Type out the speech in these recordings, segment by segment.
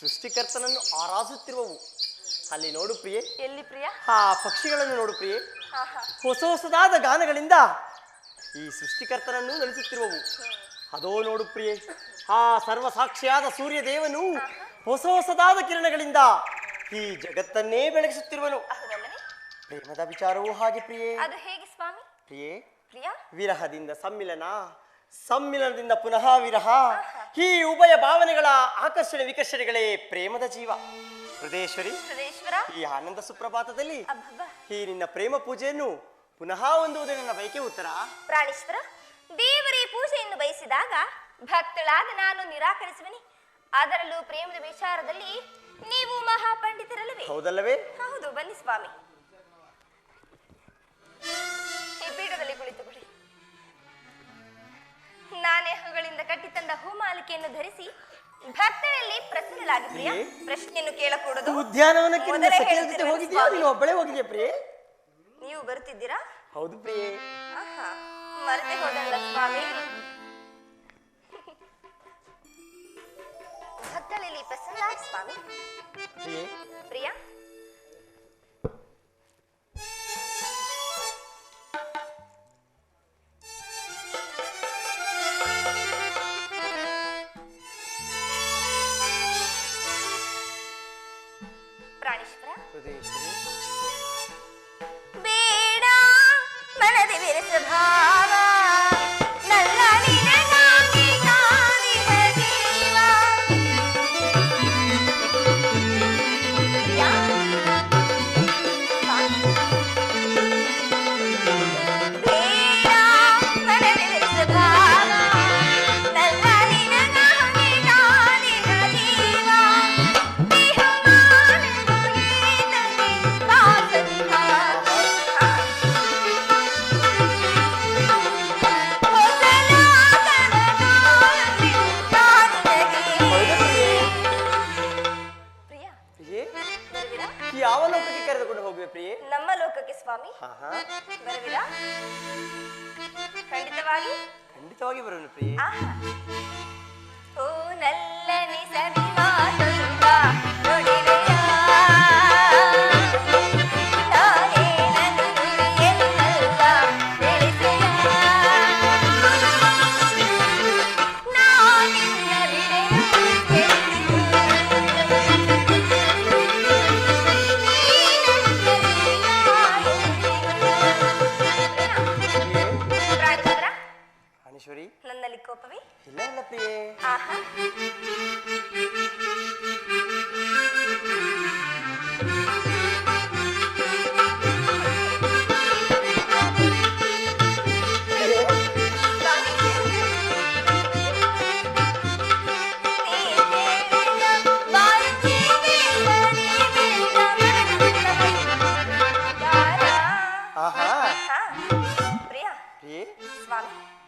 ಸೃಷ್ಟಿಕರ್ತನನ್ನು ಆರಾಧಿಸುತ್ತಿರುವವು. ಅಲ್ಲಿ ನೋಡು ಪ್ರಿಯೆ. ಎಲ್ಲಿ ಪ್ರಿಯ? ಆ ಪಕ್ಷಿಗಳನ್ನು ನೋಡು ಪ್ರಿಯೆ. ಹೊಸ ಹೊಸದಾದ ಗಾನಗಳಿಂದ ಈ ಸೃಷ್ಟಿಕರ್ತನನ್ನು ನಡೆಸುತ್ತಿರುವವು ಅದೋ ನೋಡು ಪ್ರಿಯೆ. ಆ ಸರ್ವಸಾಕ್ಷಿಯಾದ ಸೂರ್ಯ ದೇವನು ಹೊಸ ಹೊಸದಾದ ಕಿರಣಗಳಿಂದ ಈ ಜಗತ್ತನ್ನೇ ಬೆಳಗಿಸುತ್ತಿರುವನು. ಪ್ರೇಮದ ವಿಚಾರವೂ ಹಾಗೆ ಪ್ರಿಯೆ. ಅದು ಹೇಗೆ ಸ್ವಾಮಿ? ಪ್ರಿಯೆ ಪ್ರಿಯ? ವಿರಹದಿಂದ ಸಮ್ಮಿಲನ. ಸಮ್ಮಿಲನದಿಂದ ಪುನಃ ವಿರಹ. ಈ ಉಭಯ ಭಾವನೆಗಳ ಆಕರ್ಷಣೆ ವಿಕರ್ಷಣೆಗಳೇ ಪ್ರೇಮದ ಜೀವ. ಹೃದಯೇಶ್ವರಿ ಹೃದಯೇಶ್ವರ ಈ ಆನಂದ ಸುಪ್ರಭಾತದಲ್ಲಿ ಅಬ್ಬಬ್ಬ. ಈ ನಿನ್ನ ಪ್ರೇಮ ಪೂಜೆಯನ್ನು ಪುನಃ ಹೊಂದುವುದೇ ನನ್ನ ಬಯಕೆ ಉತ್ತರ. ಪ್ರಾಣೇಶ್ವರ ದೇವರೇ ಪೂಜೆಯನ್ನು ಬಯಸಿದಾಗ ಭಕ್ತಳಾದ ನಾನು ನಿರಾಕರಿಸುವನಿ. ಅದರಲ್ಲೂ ಪ್ರೇಮದ ವಿಚಾರದಲ್ಲಿ ನೀವು ಮಹಾಪಂಡಿತರಲ್ಲವೇ? ಹೌದಲ್ಲವೇ? ಹೌದು ಬನ್ನಿ ಸ್ವಾಮಿ. ನಾನೇ ಹೂಗಳಿಂದ ಕಟ್ಟಿತಂದ ಹೂಮಾಲಿಕೆಯನ್ನು ಧರಿಸಿ ಭಕ್ತರಲ್ಲಿ ಪ್ರಸನ್ನಳಾಗಿ ಪ್ರಿಯ? ಪ್ರಶ್ನೆಯನ್ನು ಕೇಳಕೂಡದು. ಉದ್ಯಾನವನಕ್ಕೆ ನಿನ್ನ ಮೊದಲೇ ಸಖಿಯರ ಜೊತೆ ಹೇಳ್ತಿರುವೆ ಹೋಗಿದ್ಯಾ ನೀನು ಒಬ್ಬಳೇ ಹೋಗಿದ್ಯಾ ಪ್ರಿಯೆ? ನೀವು ಬರುತ್ತಿದ್ದೀರಾ? ಹೌದು ಪ್ರಿಯೆ. ಆಹಾ ಮರೆತೆ ಹೋದಲ್ಲ ಸ್ವಾಮಿ. ಭಕ್ತರಲ್ಲಿ ಪ್ರಸನ್ನ ಸ್ವಾಮಿ. ಪ್ರಿಯೆ. ಪ್ರಿಯ ಖಂಡಿತವಾಗಿ ಖಂಡಿತವಾಗಿ ಬರೋನು ಪ್ರಿಯೆ ಕೋಪವೇ ಇಲ್ಲ ಇಲ್ಲ ಪ್ರಿಯೆ ಆಹಾ ಆಹಾ ಪ್ರಿಯ ಪ್ರಿಯೆ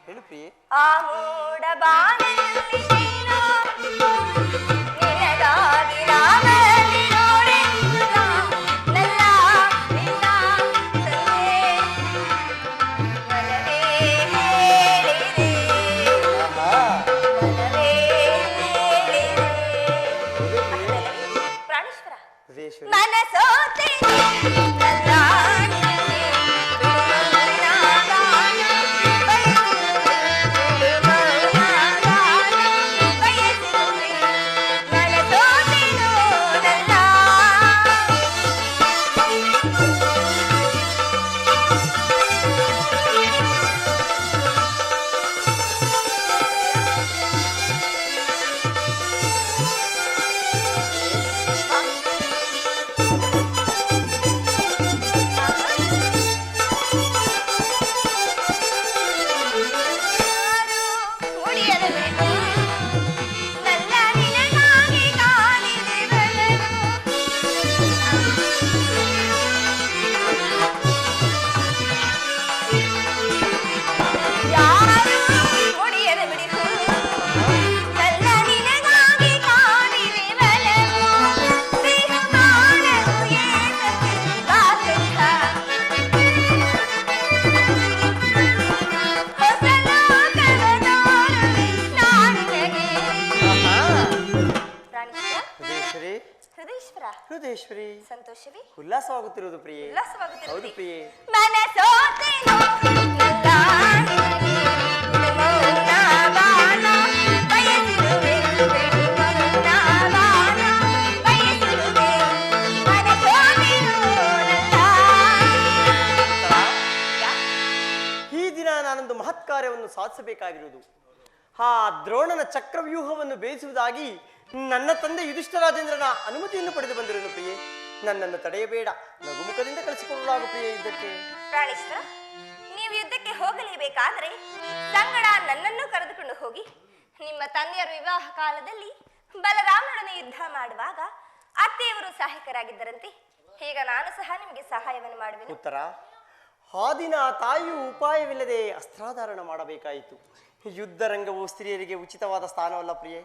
ಸ್ವಾಮಿ ಹೇಳು ಪ್ರಿಯೆ ಆ ಮೂಡ ಬಾನಲ್ಲಿ ನೀನು ನಿನಗಾಗಿ ರಾಮಲ್ಲಿ ನೋಡೆಂದ ನಲ್ಲ ನಿನ್ನ ಸಂಗೆ ಮನವೇ ಹೇಳಿದೆ ಆಹಾ ಮನವೇ ಹೇಳಿದೆ ಹೌದೇ ಪ್ರಿಯೆ ಪ್ರಾಣೇಶ್ವರ ಹೃದಯೇಶ್ವರಿ ಮನಸೋತೆ ಸಂತೋಷವೇ? ಉಲ್ಲಾಸವಾಗುತ್ತಿರುವುದು ಪ್ರಿಯೆ. ಹೌದು ಪ್ರಿಯೆ. ಮನಸೋತೆನೋ ಬಯಸಿರುವೆ ಬಯಸಿರುವೆ ಮನಸೋತೆನೋ ಈ ದಿನ ನಾನೊಂದು ಮಹತ್ ಕಾರ್ಯವನ್ನು ಸಾಧಿಸಬೇಕಾಗಿರುವುದು. ಆ ದ್ರೋಣನ ಚಕ್ರವ್ಯೂಹವನ್ನು ಬೇಯಿಸುವುದಾಗಿ ನನ್ನ ತಂದೆ ಯುಧಿಷ್ಠರಾಜೇಂದ್ರನ ಅನುಮತಿಯನ್ನು ಪಡೆದು ಬಂದಿರುವುದು ಪ್ರಿಯೆ. ನನ್ನನ್ನು ತಡೆಯಬೇಡ. ನಗುಮುಖದಿಂದ ಕಳಿಸಿಕೊಳ್ಳಲಾಗುತ್ತೆ ಪ್ರಿಯೆ ಯುದ್ಧಕ್ಕೆ ಪ್ರಾಣೇಶ್ವರ ನೀವು ಯುದ್ಧಕ್ಕೆ ಹೋಗಲೇಬೇಕಾದ್ರೆ ಸಂಗಡ ನನ್ನನ್ನು ಕರೆದುಕೊಂಡು ಹೋಗಿ. ನಿಮ್ಮ ತಂದೆಯರ ವಿವಾಹ ಕಾಲದಲ್ಲಿ ಬಲರಾಮನೊಡನೆ ಯುದ್ಧ ಮಾಡುವಾಗ ಅತ್ತೆಯವರು ಸಹಾಯಕರಾಗಿದ್ದರಂತೆ. ಈಗ ನಾನು ಸಹ ನಿಮಗೆ ಸಹಾಯವನ್ನು ಮಾಡುವೆ ಉತ್ತರ ಆ ದಿನ ತಾಯಿಯು ಉಪಾಯವಿಲ್ಲದೆ ಅಸ್ತ್ರಾಧಾರಣ ಮಾಡಬೇಕಾಯಿತು. ಯುದ್ಧ ರಂಗವು ಸ್ತ್ರೀಯರಿಗೆ ಉಚಿತವಾದ ಸ್ಥಾನವಲ್ಲ ಪ್ರಿಯೆ.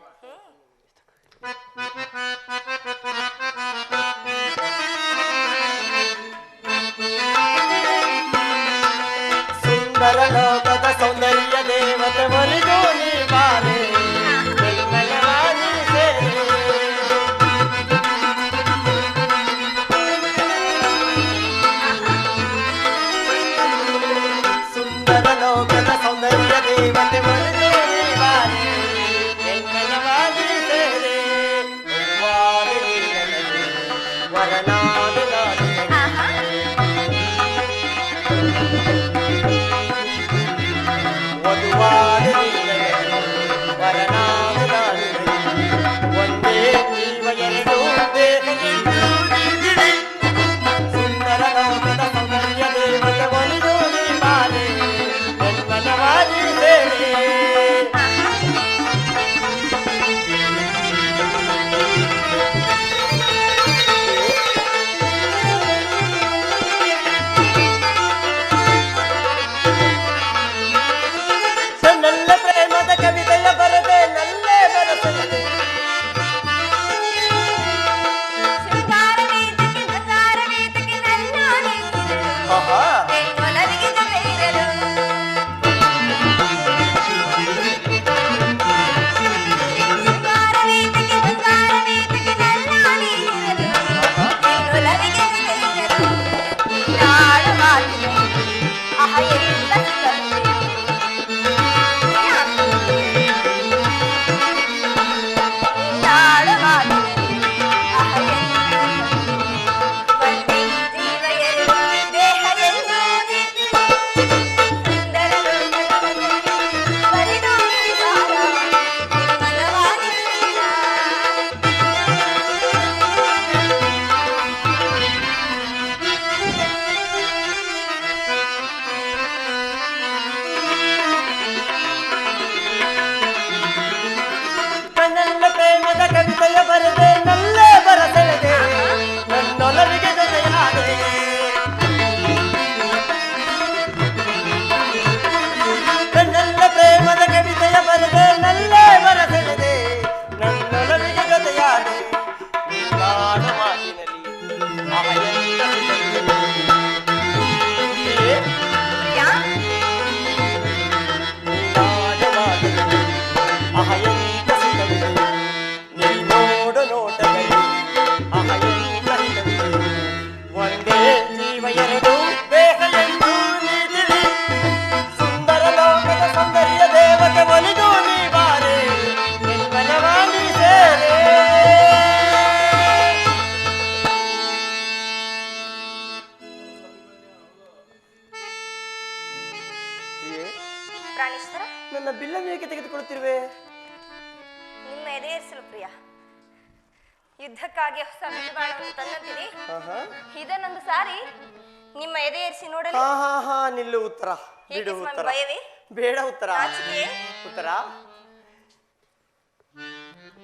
ನೋಡಲು? ಹಾ ಹಾ ಹಾ ನಿಲ್ಲು ಉತ್ತರ. ಹೇಗೆ ಬಿಡು ಸ್ವಾಮಿ ಉತ್ತರ. ಭಯವೇ? ಬೇಡ ಉತ್ತರ. ನಾಚಿಕೆಯೇ? ಉತ್ತರ.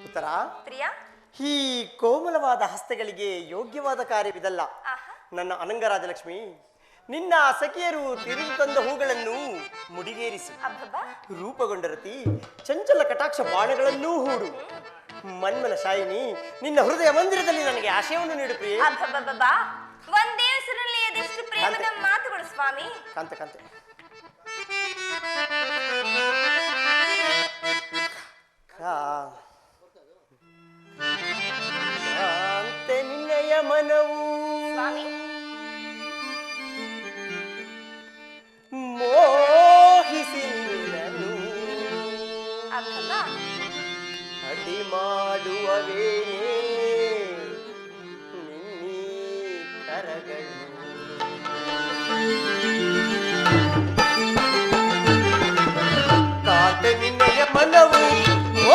ಉತ್ತರ. ಪ್ರಿಯ? ಈ ಕೋಮಲವಾದ ಹಸ್ತಗಳಿಗೆ ಯೋಗ್ಯವಾದ ಕಾರ್ಯವಿದಲ್ಲ. ಆಹಾ. ನನ್ನ ಅನಂಗರಾಜಲಕ್ಷ್ಮಿ ನಿನ್ನ ಸಖಿಯರು ತಿರುಗಿ ತಂದ ಹೂಗಳನ್ನು ಮುಡಿಗೇರಿಸಿ. ರೂಪಗೊಂಡರತಿ ರೂಪಗೊಂಡ ರತಿ ಚಂಚಲ ಕಟಾಕ್ಷ ಬಾಣಗಳನ್ನೂ ಹೂಡು. ಮನ್ಮನ ಶಾಯಿನಿ ನಿನ್ನ ಹೃದಯ ಮಂದಿರದಲ್ಲಿ ನನಗೆ ಆಶಯವನ್ನು ನೀಡು ಪ್ರಿಯೆ. ಸ್ವಾಮಿ. ಕಂತೆ ಕಂತೆ. ಕಾಂತೆ ನಿನ್ನೆಯ ಮನವು. ಸ್ವಾಮಿ. ಮೋಹಿಸಿ ನಿನ್ನನು ಅರ್ಥದ ಅಡಿ ಮಾಡುವವೇ. ನಿನ್ನಿ ಕರಗಳು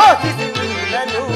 ಮೋಹಿಸಿ ನಿನ್ನನು ಅಡಿ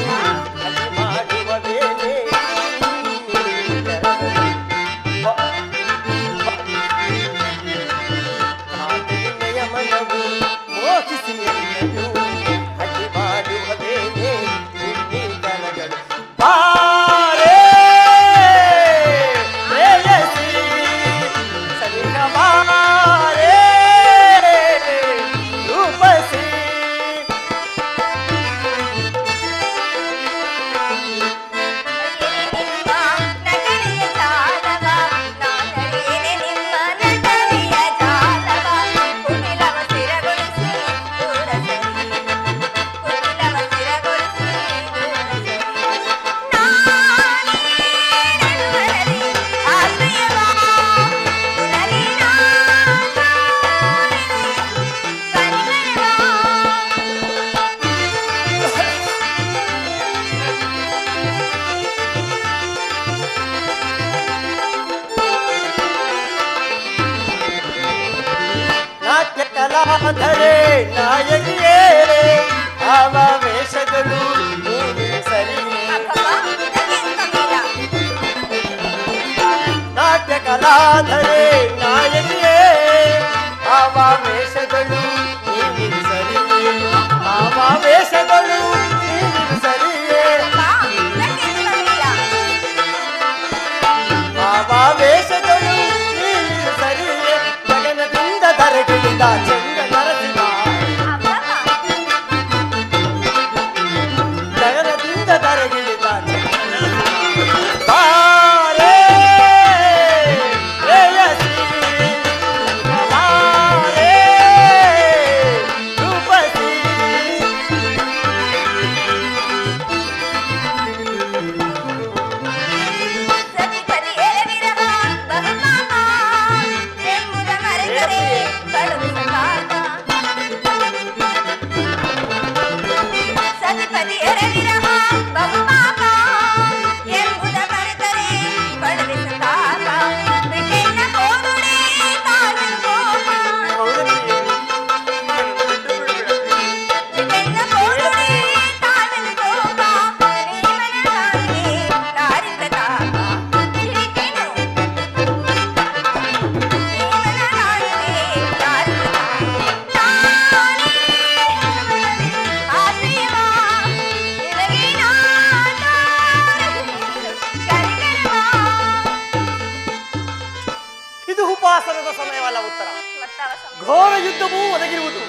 ಘೋರ ಯುದ್ಧವೂ ಒದಗಿರುವುದು.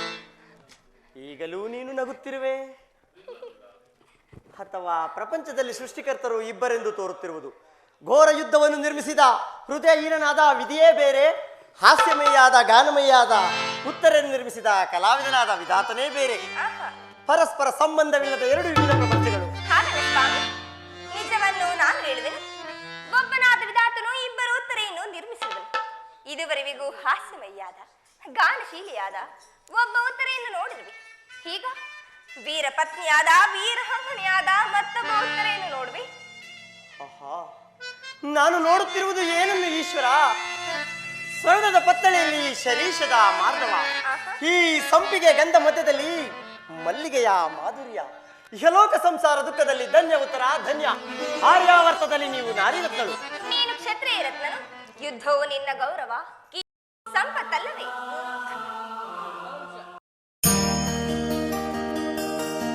ಈಗಲೂ ನೀನು ನಗುತ್ತಿರುವೆ. ಅಥವಾ ಪ್ರಪಂಚದಲ್ಲಿ ಸೃಷ್ಟಿಕರ್ತರು ಇಬ್ಬರೆಂದು ತೋರುತ್ತಿರುವುದು. ಘೋರ ಯುದ್ಧವನ್ನು ನಿರ್ಮಿಸಿದ ಹೃದಯಹೀನನಾದ ವಿಧಿಯೇ ಬೇರೆ ಹಾಸ್ಯಮಯಾದ ಗಾನಮಯಾದ ಉತ್ತರನ್ನು ನಿರ್ಮಿಸಿದ ಕಲಾವಿದನಾದ ವಿಧಾತನೇ ಬೇರೆ. ಪರಸ್ಪರ ಸಂಬಂಧವಿಲ್ಲದ ಎರಡು ವಿವಿಧ ಪ್ರಪಂಚಗಳು. ನಿಜವನ್ನು ನಾನು ಹೇಳುವೆನು ಒಬ್ಬನಾದ ವಿಧಾತನು ಇಬ್ಬರು ಉತ್ತರೆಯನ್ನು ನಿರ್ಮಿಸಿದನು ಇದುವರೆವಿಗೂ ಹಾಸ್ಯಮಯ್ಯಾದ ಗಾನಶೀಲಿಯಾದ ಒಬ್ಬ ಉತ್ತರೆಯನ್ನು ನೋಡಿದ್ವಿ. ಈಗ ವೀರ ಪತ್ನಿಯಾದ ವೀರಹಂಗಣಿಯಾದ ಮತ್ತೊಬ್ಬ ಉತ್ತರೆಯನ್ನು ನೋಡ್ವಿ. ನಾನು ನೋಡುತ್ತಿರುವುದು ಏನನ್ನು ಈಶ್ವರ? ಸ್ವರ್ಣದ ಪತ್ತಳೆಯಲ್ಲಿ ಶರೀಶದ ಮಾರ್ಗವ. ಈ ಸಂಪಿಗೆ ಗಂಧ ಮಧ್ಯದಲ್ಲಿ ಮಲ್ಲಿಗೆಯ ಮಾಧುರ್ಯ. ಇಹಲೋಕ ಸಂಸಾರ ದುಃಖದಲ್ಲಿ ಧನ್ಯ ಉತ್ತರ ಧನ್ಯ. ಆರ್ಯಾವರ್ತದಲ್ಲಿ ನೀವು ನಾರಿರತ್ನಳು. ನೀನು ಕ್ಷತ್ರಿಯ ರತ್ನನು ಯುದ್ಧವು ನಿನ್ನ ಗೌರವ.